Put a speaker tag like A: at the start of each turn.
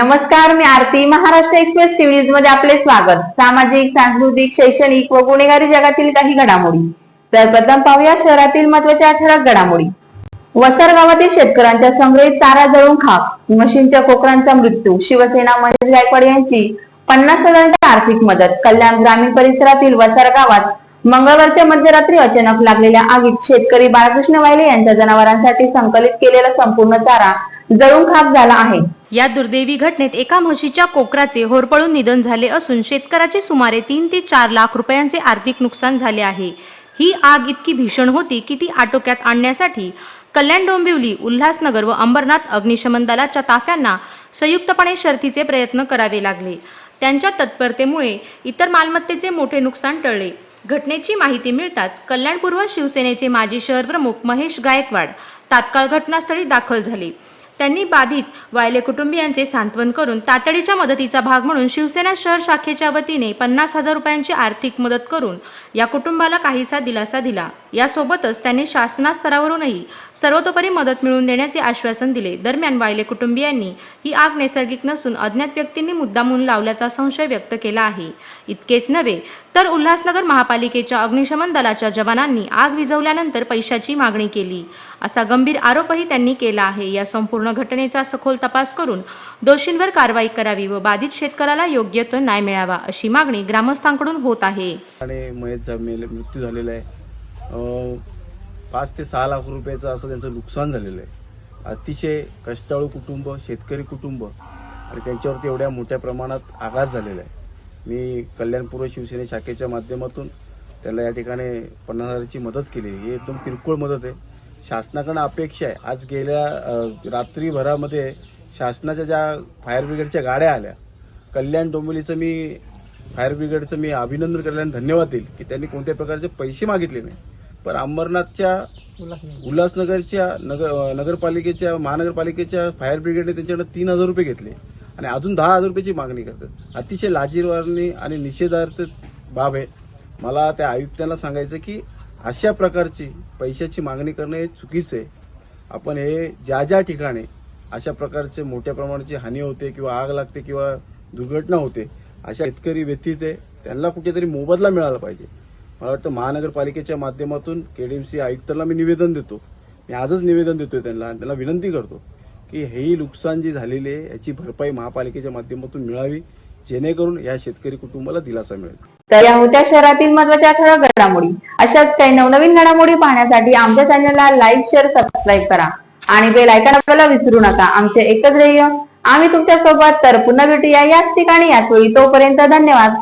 A: नमस्कार मी Maharashtra Express TV न्यूजमध्ये आपले स्वागत. सामाजिक सांस्कृतिक शैक्षणिक व गुन्हेगारी जगातील काही घडामोडी. तर प्रथम पाहूया शहरातील महत्त्वाच्या ठळक घडामोडी. वसर गावातील शेतकऱ्यांच्या संग्रहित चारा जळून खाक मशीनच्या कोकरांचा मृत्यू शिवसेना महेश गायकवाड यांची पन्नास हजारांची आर्थिक मदत कल्याण ग्रामीण परिसरातील वसर गावात मंगळवारच्या मध्यरात्री अचानक लागलेल्या आगीत शेतकरी बाळकृष्ण वायले यांच्या जनावरांसाठी संकलित केलेला संपूर्ण चारा जळून खाक झाला आहे.
B: या दुर्दैवी घटनेत एका म्हशीच्या कोकराचे होरपळून निधन झाले असून शेतकऱ्याचे सुमारे तीन ते चार लाख रुपयांचे आर्थिक नुकसान झाले आहे. ही आग इतकी भीषण होती की ती आटोक्यात आणण्यासाठी कल्याण डोंबिवली उल्हासनगर व अंबरनाथ अग्निशमन दलाच्या ताफ्यांना संयुक्तपणे शर्थीचे प्रयत्न करावे लागले. त्यांच्या तत्परतेमुळे इतर मालमत्तेचे मोठे नुकसान टळले. घटनेची माहिती मिळताच कल्याणपूर्व शिवसेनेचे माजी शहर प्रमुख महेश गायकवाड तात्काळ घटनास्थळी दाखल झाले. त्यांनी बाधित वायले कुटुंबियांचे सांत्वन करून तातडीच्या मदतीचा भाग म्हणून शिवसेना शहर शाखेच्या वतीने पन्नास हजार रुपयांची आर्थिक मदत करून या कुटुंबाला काहीसा दिलासा दिला. यासोबतच त्यांनी शासना स्तरावरूनही सर्वतोपरी मदत मिळवून देण्याचे आश्वासन दिले. दरम्यान वायले कुटुंबियांनी ही आग नैसर्गिक नसून अज्ञात व्यक्तींनी मुद्दामून लावल्याचा संशय व्यक्त केला आहे. इतकेच नव्हे तर उल्हासनगर महापालिकेच्या अग्निशमन दलाच्या जवानांनी आग विझवल्यानंतर पैशाची मागणी केली. असा गंभीर आरोपही त्यांनी केला आहे. या संपूर्ण घटनेचा सखोल तपास करून दोषींवर कारवाई करावी व बाधित शेतकऱ्याला योग्य तो न्याय मिळावा अशी मागणी ग्रामस्थांकडून होत आहे.
C: आणि मयत मृत्यू झालेला आहे. पाच ते सहा लाख रुपयाचं असं त्यांचं नुकसान झालेलं आहे. अतिशय कष्टाळू कुटुंब शेतकरी कुटुंब आणि त्यांच्यावरती एवढ्या मोठ्या प्रमाणात आघात झालेला आहे. मी कल्याणपूर्व शिवसेने शाखेच्या माध्यमातून त्याला या ठिकाणी पन्नास हजाराची मदत केली. ही एकदम किरकोळ मदत आहे. शासनाकडनं अपेक्षा आहे. आज गेल्या रात्रीभरामध्ये शासनाच्या ज्या फायर ब्रिगेडच्या गाड्या आल्या कल्याण डोंबिवलीचं मी फायर ब्रिगेडचं मी अभिनंदन करायला आणि धन्यवाद देईल की त्यांनी कोणत्या प्रकारचे पैसे मागितले नाही. पण अंबरनाथच्या उल्हासनगरच्या नगर नगरपालिकेच्या महानगरपालिकेच्या फायर ब्रिगेडने त्यांच्याकडे तीन हजार रुपये घेतले. आणि अजून दहा हजार रुपयाची मागणी करतात. अतिशय लाजीरवारणी आणि निषेधार्थ बाब आहे. मला त्या आयुक्तांना सांगायचं की अशा प्रकारची पैशाची मागणी करणं हे चुकीचं आहे. आपण हे ज्या ज्या ठिकाणी अशा प्रकारचे मोठ्या प्रमाणाची हानी होते किंवा आग लागते किंवा दुर्घटना होते अशा शेतकरी व्यतीत आहे त्यांना कुठेतरी मोबदला मिळाला पाहिजे. मला वाटतं महानगरपालिकेच्या माध्यमातून के डी एम सी आयुक्तांना मी निवेदन देतो. मी आजच निवेदन देतोय त्यांना त्यांना विनंती करतो. की हेही नुकसान जी झालेली आहे याची भरपाई महापालिकेच्या माध्यमातून मिळावी जेणेकरून या शेतकरी कुटुंबाला दिलासा मिळेल.
A: तर या होत्या शहरातील महत्त्वाच्या ठळक घडामोडी. अशाच काही नवनवीन घडामोडी पाहण्यासाठी आमच्या चॅनलला लाईक शेअर सबस्क्राईब करा. आणि बेल आयकॉन आपल्याला विसरू नका. आमचे एकच ध्येय आम्ही तुमच्यासोबत तर पुन्हा भेटूया याच ठिकाणी. याच वेळी तोपर्यंत धन्यवाद.